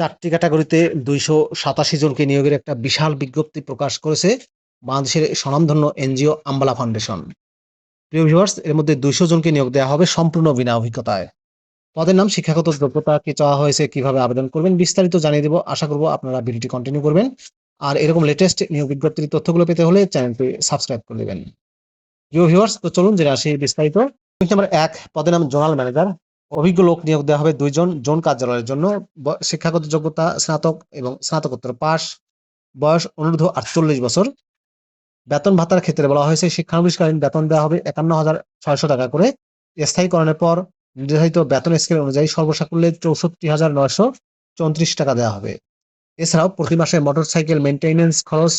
চারটি ক্যাটাগরিতে দুইশো সাতাশি জনকে নিয়োগের একটা বিশাল বিজ্ঞপ্তি প্রকাশ করেছে বাংলাদেশের স্বনামধন্য এনজিও আম্বালা ফাউন্ডেশন। প্রিয় ভিউয়ার্স, এর মধ্যে দুইশো জনকে নিয়োগ দেওয়া হবে সম্পূর্ণ বিনা অভিজ্ঞতায়। পদের নাম, শিক্ষাগত যোগ্যতা কি চাওয়া হয়েছে, কীভাবে আবেদন করবেন, বিস্তারিত জানিয়ে দেবো। আশা করব আপনারা ভিডিওটি কন্টিনিউ করবেন। আর এরকম লেটেস্ট নিয়োগ বিজ্ঞপ্তির তথ্যগুলো পেতে হলে চ্যানেলটি সাবস্ক্রাইব করে দেবেন। প্রিয় ভিউয়ার্স, তো চলুন জেনে আসি বিস্তারিত। এক, পদের নাম জোনাল ম্যানেজার। অভিজ্ঞ লোক নিয়োগ দেওয়া হবে দুইজন জোন কার্যালয়ের জন্য। শিক্ষাগত যোগ্যতা, স্নাতক এবং স্নাতকোত্তর পাস বয়স অনূর্ধ্ব আটচল্লিশ বছর। বেতন ভাতার ক্ষেত্রে বলা হয়েছে শিক্ষানবিষ্কালীন বেতন দেওয়া হবে একান্ন হাজার ছয়শো টাকা করে। স্থায়ীকরণের পর নির্ধারিত বেতন স্কেল অনুযায়ী সর্বসাকুল্যে চৌষট্টি হাজার নয়শো চৌত্রিশ টাকা দেওয়া হবে। এছাড়াও প্রতি মাসে মোটরসাইকেল মেনটেনেন্স খরচ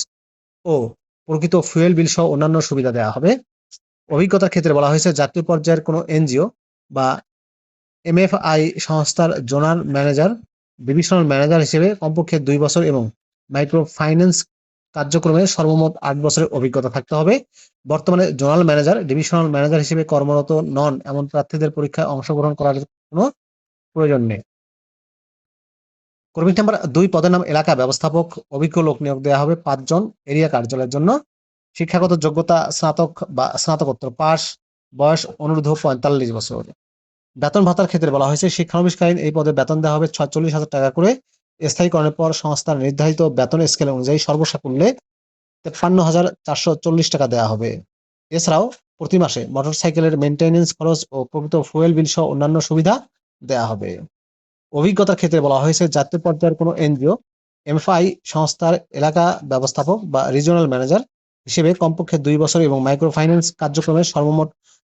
ও প্রকৃত ফুয়েল বিল সহ অন্যান্য সুবিধা দেওয়া হবে। অভিজ্ঞতার ক্ষেত্রে বলা হয়েছে, জাতীয় পর্যায়ের কোনো এনজিও বা এমএফআই সংস্থার জোনাল ম্যানেজার ডিভিশনাল ম্যানেজার হিসেবে কমপক্ষে দুই বছর এবং মাইক্রো ফাইন্যান্স কার্যক্রমে সর্বমোট আট বছরের অভিজ্ঞতা থাকতে হবে। বর্তমানে জোনাল ম্যানেজার ডিভিশনাল ম্যানেজার হিসেবে কর্মরত নন, এমন প্রার্থীদের পরীক্ষায় অংশগ্রহণ করার কোনো প্রয়োজন নেই। কর্মী নাম্বার দুই, পদের নাম এলাকা ব্যবস্থাপক, অভিজ্ঞ লোক নিয়োগ দেওয়া হবে পাঁচজন এরিয়া কার্যালয়ের জন্য। শিক্ষাগত যোগ্যতা স্নাতক বা স্নাতকোত্তর পাস বয়স অনূর্ধ্ব পঁয়তাল্লিশ বছর। বেতন ভাতার ক্ষেত্রে বলা হয়েছে শিক্ষানবিষ্কালীন এই পদে বেতন দেওয়া হবে ছয়চল্লিশ হাজার টাকা করে। স্থায়ীকরণের পর সংস্থার নির্ধারিত বেতন স্কেল অনুযায়ী সর্বসাকুল্যে তেপ্পান্ন হাজার চারশো চল্লিশ টাকা দেওয়া হবে। এছাড়াও প্রতি মাসে মোটরসাইকেলের মেনটেনেন্স খরচ ও প্রকৃত ফুয়েল বিল সহ অন্যান্য সুবিধা দেওয়া হবে। অভিজ্ঞতার ক্ষেত্রে বলা হয়েছে, জাতীয় পর্যায়ের কোনো এনজিও এমএফআই সংস্থার এলাকা ব্যবস্থাপক বা রিজিওনাল ম্যানেজার হিসেবে কমপক্ষে দুই বছর এবং মাইক্রো ফাইন্যান্স কার্যক্রমে সর্বমোট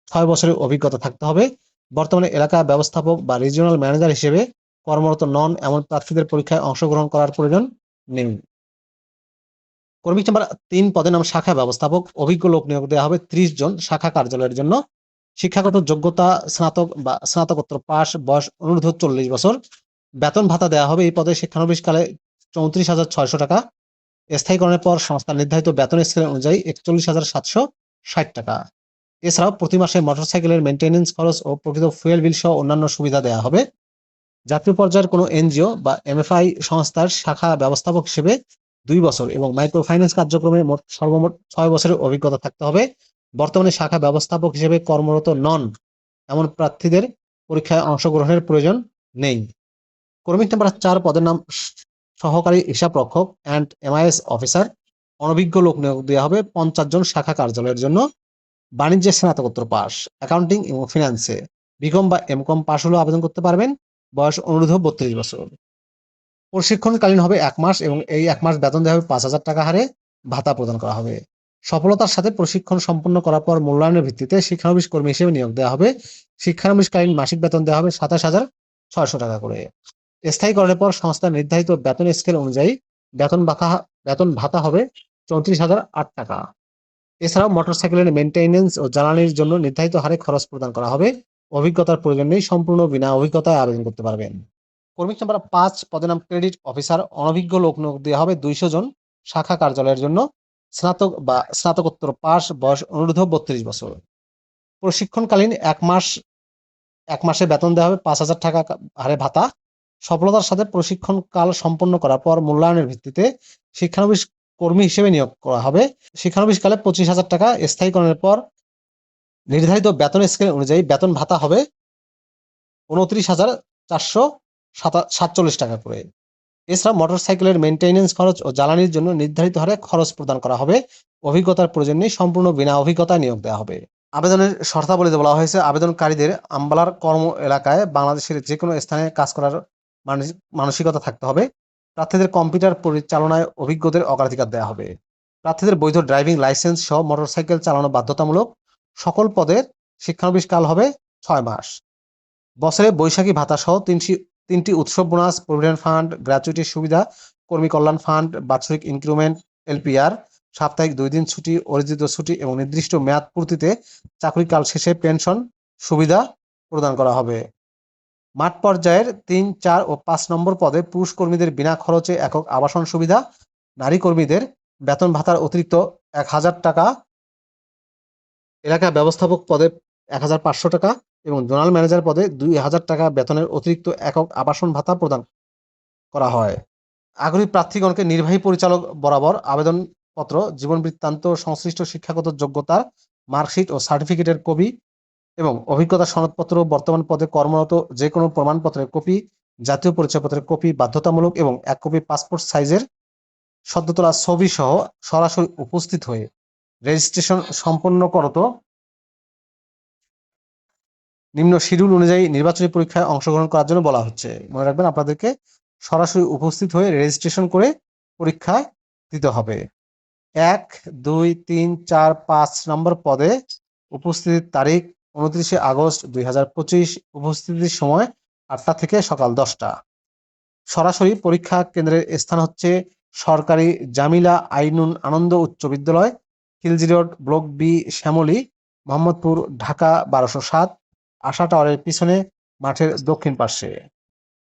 ছয় বছরের অভিজ্ঞতা থাকতে হবে। বর্তমানে এলাকা ব্যবস্থাপক বা রিজিওনাল ম্যানেজার হিসেবে কর্মরত নন, এমন প্রার্থীদের পরীক্ষায় অংশগ্রহণ করার প্রয়োজন নেই। কর্মী নাম্বার তিন পদের নাম শাখা ব্যবস্থাপক। অভিজ্ঞ লোক নিয়োগ দেওয়া হবে ত্রিশ জন শাখা কার্যালয়ের জন্য। শিক্ষাগত যোগ্যতা, স্নাতক বা স্নাতকোত্তর পাশ বয়স অনুরোধ চল্লিশ বছর। বেতন ভাতা দেওয়া হবে এই পদে শিক্ষানবিশকালে চৌত্রিশ হাজার ছয়শো টাকা। স্থায়ীকরণের পর সংস্থার নির্ধারিত বেতন স্কেল অনুযায়ী একচল্লিশ হাজার সাতশো ষাট টাকা। এছাড়াও প্রতি মাসে মোটরসাইকেলের মেনটেনেন্স খরচ ও প্রকৃত ফুয়েল বিল সহ অন্যান্য সুবিধা দেওয়া হবে। জাতীয় পর্যায়ের কোনো এনজিও বা এমএফআই সংস্থার শাখা ব্যবস্থাপক হিসেবে দুই বছর এবং মাইক্রো ফাইন্যান্স কার্যক্রমে মোট সর্বমোট ছয় বছরের অভিজ্ঞতা থাকতে হবে। বর্তমানে শাখা ব্যবস্থাপক হিসেবে কর্মরত নন, এমন প্রার্থীদের পরীক্ষায় অংশগ্রহণের প্রয়োজন নেই। কর্মী নাম্বার চার পদের নাম সহকারী হিসাব রক্ষক অ্যান্ড এমআইএস অফিসার। অনভিজ্ঞ লোক নিয়োগ দেওয়া হবে পঞ্চাশ জন শাখা কার্যালয়ের জন্য। বাণিজ্যের স্নাতকোত্তর পাস অ্যাকাউন্টিং এবং ফিনান্সে বিকম বা এমকম পাস হলেও আবেদন করতে পারবেন। বয়স অনুরোধ বত্রিশ বছর। প্রশিক্ষণকালীন হবে এক মাস এবং এই এক মাস বেতন দেওয়া হবে পাঁচ হাজার টাকা হারে ভাতা প্রদান করা হবে। সফলতার সাথে প্রশিক্ষণ সম্পন্ন করার পর মূল্যায়নের ভিত্তিতে শিক্ষানবিশ কর্মী হিসেবে নিয়োগ দেওয়া হবে। শিক্ষানবিশকালীন মাসিক বেতন দেওয়া হবে সাতাশ হাজার ছয়শো টাকা করে। স্থায়ীকরণের পর সংস্থার নির্ধারিত বেতন স্কেল অনুযায়ী বেতন ভাতা বেতন ভাতা হবে চৌত্রিশ হাজার আট টাকা। এছাড়াও মোটরসাইকেলের মেনটেনেন্স ও জ্বালানির জন্য নির্ধারিত হারে খরচ প্রদান করা হবে। অভিজ্ঞতার প্রয়োজন নেই, সম্পূর্ণ বিনা অভিজ্ঞতায় আবেদন করতে পারবেন। কর্মী নাম্বার পাঁচ পদের নাম ক্রেডিট অফিসার অনভিজ্ঞ লোক নিয়োগ দেওয়া হবে দুইশো জন শাখা কার্যালয়ের জন্য। স্নাতক বা স্নাতকোত্তর পাস বয়স অনুরোধ বত্রিশ বছর। প্রশিক্ষণকালীন এক মাস, এক মাসে বেতন দেওয়া হবে পাঁচ হাজার টাকা হারে ভাতা। সফলতার সাথে প্রশিক্ষণ কাল সম্পন্ন করার পর মূল্যায়নের ভিত্তিতে শিক্ষানবিশ কর্মী হিসেবে নিয়োগ করা হবে। শিক্ষানবিশ কালে পঁচিশ হাজার টাকা স্থায়ীকরণের পর নির্ধারিত বেতন স্কেল অনুযায়ী বেতন ভাতা হবে উনত্রিশ হাজার চারশো সাতচল্লিশ টাকা করে। এছাড়া মোটরসাইকেলের মেনটেনেন্স খরচ ও জ্বালানির জন্য নির্ধারিত হারে খরচ প্রদান করা হবে। অভিজ্ঞতার প্রয়োজন সম্পূর্ণ বিনা অভিজ্ঞতায় নিয়োগ দেওয়া হবে। আবেদনের শর্তাবলীতে বলা হয়েছে, আবেদনকারীদের আম্বালার কর্ম এলাকায় বাংলাদেশের যে কোনো স্থানে কাজ করার মানসিক- মানসিকতা থাকতে হবে। প্রার্থীদের কম্পিউটার পরিচালনায় অভিজ্ঞদের অগ্রাধিকার দেওয়া হবে। প্রার্থীদের বৈধ ড্রাইভিং লাইসেন্স সহ মোটরসাইকেল চালানো বাধ্যতামূলক সকল পদের শিক্ষানবিশ কাল হবে ছয় মাস। বছরে বৈশাখী ভাতা সহ তিনটি তিনটি উৎসব বোনাস, প্রভিডেন্ট ফান্ড, গ্র্যাচুইটির সুবিধা, কর্মী কল্যাণ ফান্ড, বাৎসরিক ইনক্রিমেন্ট, এলপিআর, সাপ্তাহিক দুই দিন ছুটি, অর্জিত ছুটি এবং নির্দিষ্ট মেয়াদ পূর্তিতে চাকরিকাল শেষে পেনশন সুবিধা প্রদান করা হবে। মাঠ পর্যায়ের তিন, চার ও পাঁচ নম্বর পদে পুরুষ কর্মীদের বিনা খরচে একক আবাসন সুবিধা, নারী কর্মীদের বেতন ভাতার অতিরিক্ত এক হাজার টাকা, এলাকা ব্যবস্থাপক পদে এক হাজার পাঁচশো টাকা এবং জোনাল ম্যানেজার পদে দুই হাজার টাকা বেতনের অতিরিক্ত একক আবাসন ভাতা প্রদান করা হয়। আগ্রহী প্রার্থীগণকে নির্বাহী পরিচালক বরাবর আবেদনপত্র, জীবন বৃত্তান্ত, সংশ্লিষ্ট শিক্ষাগত যোগ্যতার মার্কশিট ও সার্টিফিকেটের কপি এবং অভিজ্ঞতা সনদপত্র, বর্তমান পদে কর্মরত যে কোনো প্রমাণপত্রের কপি, জাতীয় পরিচয়পত্রের কপি, বাধ্যতামূলক এবং এক কপি পাসপোর্ট সাইজের সদ্য তোলা ছবি সহ সরাসরি উপস্থিত হয়ে রেজিস্ট্রেশন সম্পন্ন করত। নিম্ন শিডিউল অনুযায়ী নির্বাচনী পরীক্ষায় অংশগ্রহণ করার জন্য বলা হচ্ছে। মনে রাখবেন আপনাদেরকে সরাসরি উপস্থিত হয়ে রেজিস্ট্রেশন করে পরীক্ষা দিতে হবে। এক, দুই, তিন, চার, পাঁচ নম্বর পদে উপস্থিতির তারিখ উনত্রিশে আগস্ট দুই হাজার পঁচিশ উপস্থিতির সময় আটটা থেকে সকাল দশটা। সরাসরি পরীক্ষা কেন্দ্রের স্থান হচ্ছে সরকারি জামিলা আইনুন আনন্দ উচ্চ বিদ্যালয়, Khilji road, block B, Shyamoli, Mohammadpur, Dhaka বারোশো সাত, আশা টাওয়ারের পিছনে, মাঠের দক্ষিণ পার্শ্বে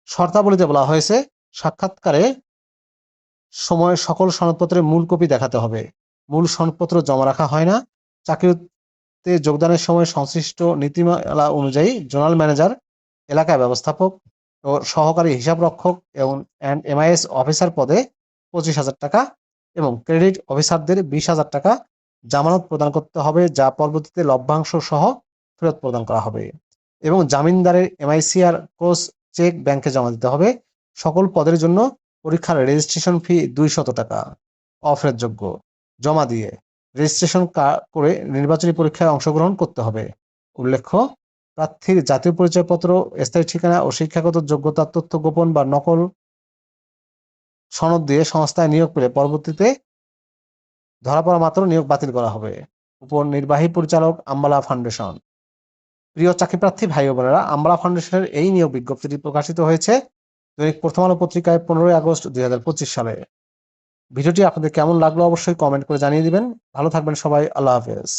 শর্তাবলীতে বলা হয়েছে, সাক্ষাৎকারে সময় সকল সনদপত্রের মূল কপি দেখাতে হবে। মূল সনদপত্র জমা রাখা হয় না চাকরিতে যোগদানের সময় সংশ্লিষ্ট নীতিমালা অনুযায়ী জোনাল ম্যানেজার এলাকা ব্যবস্থাপক ও সহকারী হিসাবরক্ষক এবং অ্যান্ড এমআইএস অফিসার পদে পঁচিশ হাজার টাকা এবং ক্রেডিট অফিসারদের বিশ হাজার টাকা জামানত প্রদান করতে হবে, যা পরবর্তীতে লভ্যাংশ সহ ফেরত প্রদান করা হবে এবং জামিনদারের এমআইসিআর ক্রস চেক ব্যাংকে জমা দিতে হবে। সকল পদের জন্য পরীক্ষার রেজিস্ট্রেশন ফি দুইশত টাকা, অফেরতযোগ্য, জমা দিয়ে। রেজিস্ট্রেশন করে নির্বাচনী পরীক্ষায় অংশগ্রহণ করতে হবে। উল্লেখ্য, প্রার্থীর জাতীয় পরিচয়পত্র, স্থায়ী ঠিকানা ও শিক্ষাগত যোগ্যতার তথ্য গোপন বা নকল সনদ দিয়ে সংস্থায় নিয়োগ পেলে পরবর্তীতে ধরা পড়া মাত্র নিয়োগ বাতিল করা হবে। উপর নির্বাহী পরিচালক আম্বালা ফাউন্ডেশন। প্রিয় চাকরি প্রার্থী ভাই বোনেরা, আম্বালা ফাউন্ডেশনের এই নিয়োগ বিজ্ঞপ্তিটি প্রকাশিত হয়েছে দৈনিক প্রথম আলো পত্রিকায় পনেরোই আগস্ট দুই হাজার পঁচিশ সালে। ভিডিওটি আপনাদের কেমন লাগল অবশ্যই কমেন্ট করে জানিয়ে দিবেন। ভালো থাকবেন সবাই আল্লাহ হাফেজ।